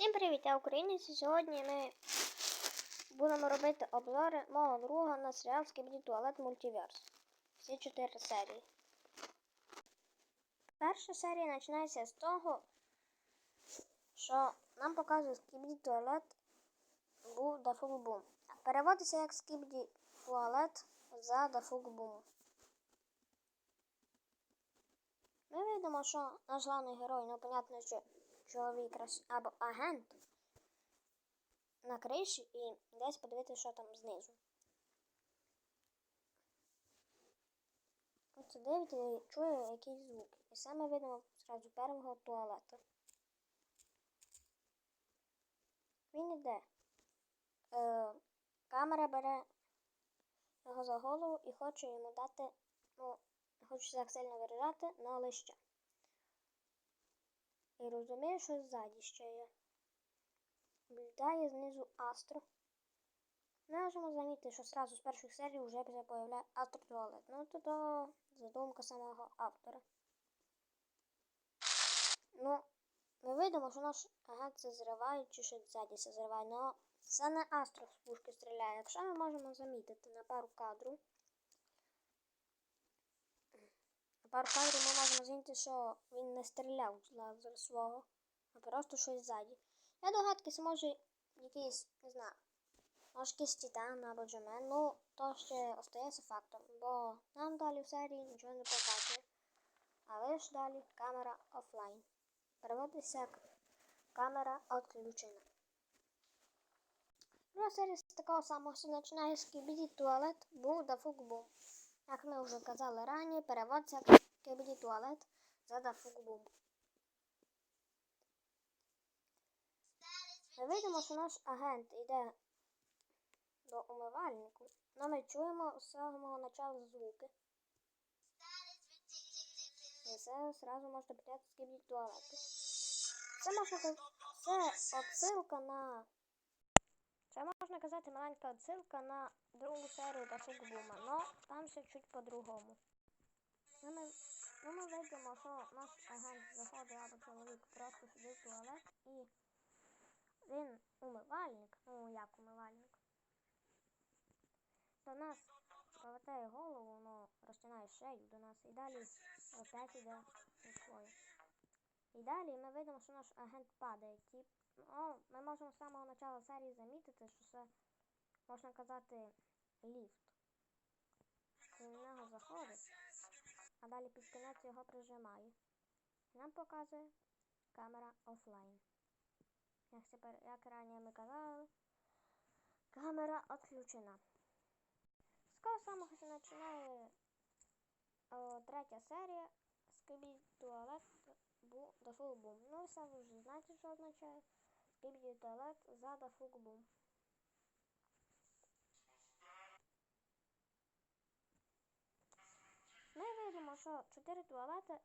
Всім привіт, я українець. і Сьогодні ми будемо робити обзори мого друга на серіал Скібді Туалет Мультиверс. Всі чотири серії. Перша серія починається з того, що нам показує Скібді Туалет Бу Дафук Бум. Переводиться як Скібді Туалет за Дафук Бум. Ми видимо, що наш главний герой, ну, понятно, що чоловік рас- або агент на криші і десь подивитися, що там знизу. Оце дивиться і чує якісь звуки. І саме видно зразу першого туалету. Він іде. Е, камера бере його за голову і хоче йому дати, ну, хоче так сильно виражати на лище. І розуміє, що ззаді ще є. Влітає знизу Астро. Можемо замітити, що одразу з перших серій вже з'являє Астро Туалет. Ну, то, то задумка самого автора. Ну, ми видимо, що наш агент це зриває, чи що ззаді це зриває. Но це не Астро з пушки стріляє. Якщо ми можемо замітити на пару кадру. На пару кадрів ми можемо замітити, що він не стріляв з лазера свого, а просто щось ззаді. Я догадки, може якийсь, не знаю, може якийсь титан або джемен, ну то ще остається фактом, бо нам далі в серії нічого не показує. А лише далі камера офлайн. Переводиться як камера відключена. Друга серія з такого самого що починає скібіді туалет був да фук бум. Як ми вже казали раніше, переводиться як туалет за да фук бум. Ми видимо, що наш агент йде до умивальнику, але ми чуємо з самого начала звуки. І це одразу можна прийти з туалету. Це це отсилка на. Можна казати маленька отсилка на другу серію Дафук Бума, но там все чуть по-другому. Ну, ми, ну, ми видимо, що наш агент заходить або чоловік просто сидить в туалет і він умивальник, ну як умивальник. До нас повертає голову, ну розтинає шею до нас і далі опять іде у. І далі ми видимо, що наш агент падає. Тип, ну, ми можемо з самого початку серії замітити, що це, можна казати, ліфт. Він в нього заходить, а далі під кінець його прижимає. Нам показує камера офлайн. Як, тепер, як раніше ми казали, камера відключена. Того самого починає о, третя серія Скибі туалет бу дафук бум. Ну, все ви вже знаєте, що означає. Туалет за дафук. Ми видимо, що чотири туалети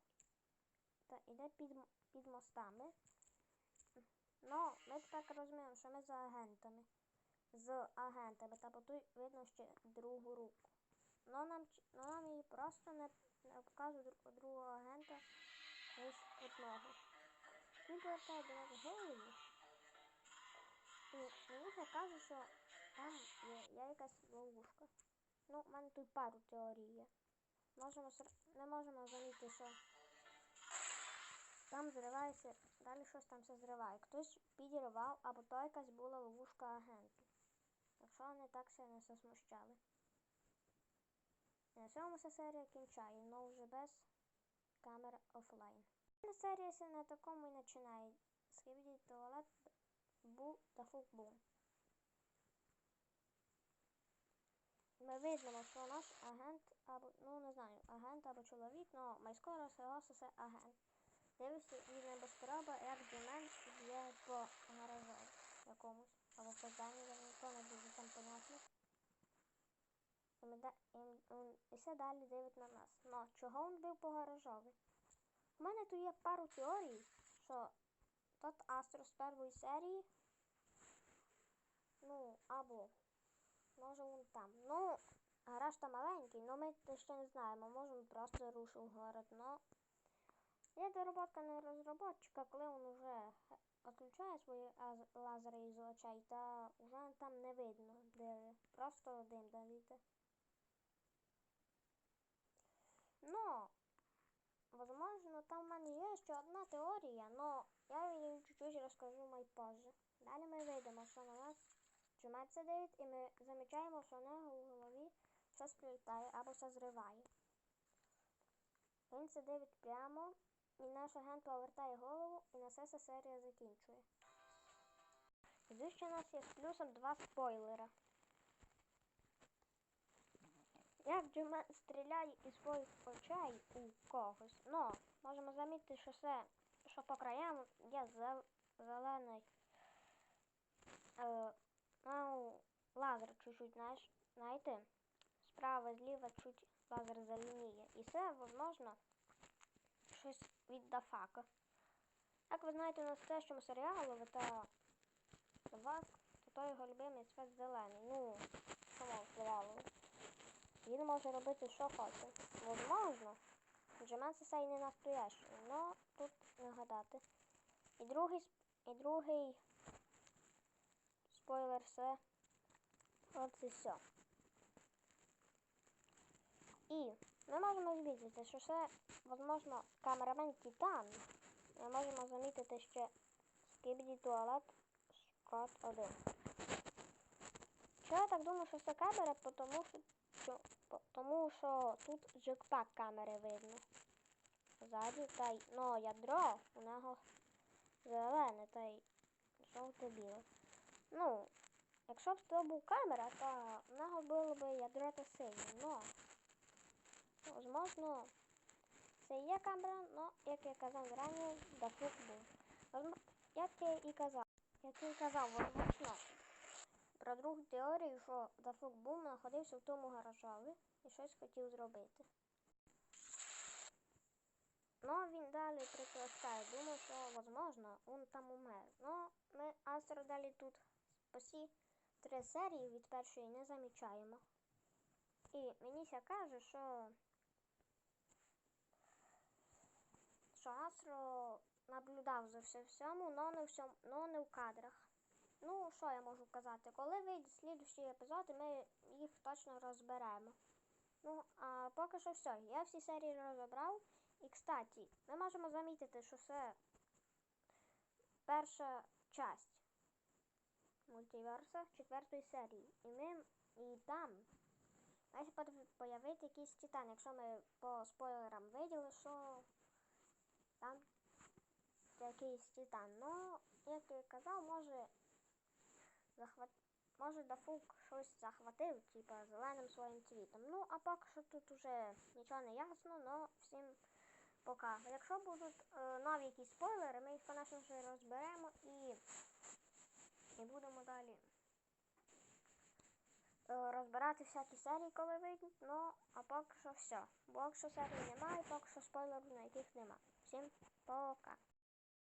та іде під, під мостами. Ну, ми тепер розуміємо, що ми за агентами. З агентами, та по тут видно ще другу руку. Ну нам, ну, нам її просто не, не показує другого агента лише одного. Він повертає до нас голову. Мені каже, що там є, є якась ловушка. Ну, в мене тут пару теорій є. Можемо, не можемо замітити, що там зривається, далі щось там все зриває. Хтось підірвав, або то якась була ловушка агенту. Якщо вони так все не засмущали. І на цьому ця серія кінчає, але вже без камер офлайн. Серія на такому і починає. Скибіді туалет та фук бум. Ми видимо, що наш агент, або, ну не знаю, агент або чоловік, але майскоро це агент. Дивишся із небоскреба, як Дімен б'є по гаражу якомусь, або по зданню, то не дуже там понятно. І, ми, і, і все далі дивить на нас. Ну, чого він бив по гаражові? У мене тут є пару теорій, що тот Астро з першої серії, ну, або, може він там. Ну, гараж там маленький, але ми ще не знаємо. Може він просто рушив город, но Є доработка не розробочика, коли він уже відключив виключає свої аз- лазери із очей, та вже там не видно, де. Просто дим давите. Ну, возможно, там в мене є ще одна теорія, но я її чуть-чуть розкажу май позже. Далі ми вийдемо, що на нас чумець сидить, і ми замічаємо, що у нього у голові щось прилітає або все зриває. Він сидить прямо, і наш агент повертає голову, і на все ця серія закінчує. Ще у нас є з плюсом два спойлера. Як Джимен стріляє із своїх очей у когось. Ну, можемо замітити, що все, що по краям є зел- зелений. Е, ну, лазер чуть-чуть, знаєш, знаєте, справа, зліва чуть лазер зеленіє. І це, возможно, щось від дафака. Як ви знаєте, у настоящому серіалу, то собак, то той його любимий цвет зелений. Ну, чому впливало? Він може робити, що хоче. Возможно, Джемен і не настоящий, но тут не гадати. І другий, і другий спойлер це от і все. І ми можемо відмітити, що це, возможно, камерамен Титан. Ми можемо замітити ще Скібіді туалет Скот 1. Що я так думаю, що це камера, тому що, що, тому що тут джекпак камери видно. Ззаді, та й, ну, ядро у нього зелене, та й жовте біле. Ну, якщо б це був камера, то у нього було б ядро та синє, но, возможно, це є камера, но, як я казав раніше, дафук був. Як я і казав, як я і казав, возможно, про другу теорію, що Дафук був знаходився в тому гаражові і щось хотів зробити. Ну, він далі приплескає, думав, що, возможно, він там умер. Ну, ми Астро далі тут всі три серії від першої не замічаємо. І мені ся каже, що, що Астро наблюдав за все всьому, но не, всьому, не в кадрах. Ну, що я можу казати? Коли вийде слідущі епізоди, ми їх точно розберемо. Ну, а поки що все. Я всі серії розібрав. І, кстати, ми можемо замітити, що це перша часть мультиверса четвертої серії. І ми і там має появити якийсь титан, якщо ми по спойлерам виділи, що там якийсь титан. Ну, як я казав, може захват... Може Дафук щось захватив, типа зеленим своїм цвітом. Ну, а поки що тут уже нічого не ясно, но всім пока. Якщо будуть е, нові якісь спойлери, ми їх, звісно ж, розберемо і, і будемо далі е, розбирати всякі серії, коли вийдуть. Ну, а поки що все. Поки що серії немає, поки що спойлерів ніяких нема. Всім пока.